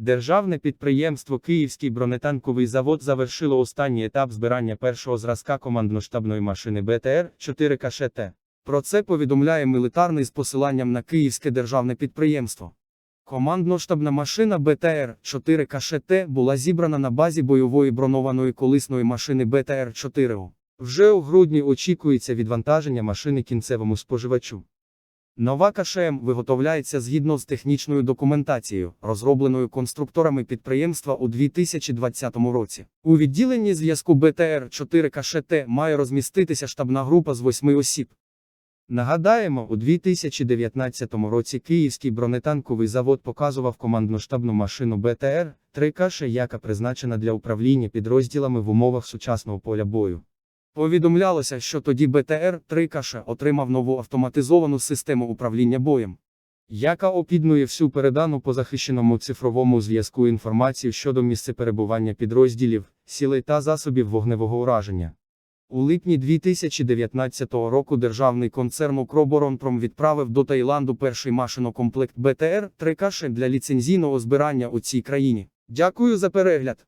Державне підприємство Київський бронетанковий завод завершило останній етап збирання першого зразка командно-штабної машини БТР 4 КШТ. Про це повідомляє мілітарний з посиланням на Київське державне підприємство. Командно-штабна машина БТР 4 КШТ була зібрана на базі бойової бронованої колисної машини БТР 4 у Вже у грудні очікується відвантаження машини кінцевому споживачу. Нова КШМ виготовляється згідно з технічною документацією, розробленою конструкторами підприємства у 2020 році. У відділенні зв'язку БТР 4 КШТ має розміститися штабна група з восьми осіб. Нагадаємо, у 2019 році Київський бронетанковий завод показував командно-штабну машину БТР 3 кш яка призначена для управління підрозділами в умовах сучасного поля бою. Повідомлялося, що тоді БТР 3 кш отримав нову автоматизовану систему управління боєм, яка опіднує всю передану по захищеному цифровому зв'язку інформацію щодо місця перебування підрозділів, сілей та засобів вогневого ураження. У липні 2019 року державний концерн «Укроборонпром» відправив до Таїланду перший машинокомплект БТР 3 кш для ліцензійного збирання у цій країні. Дякую за перегляд.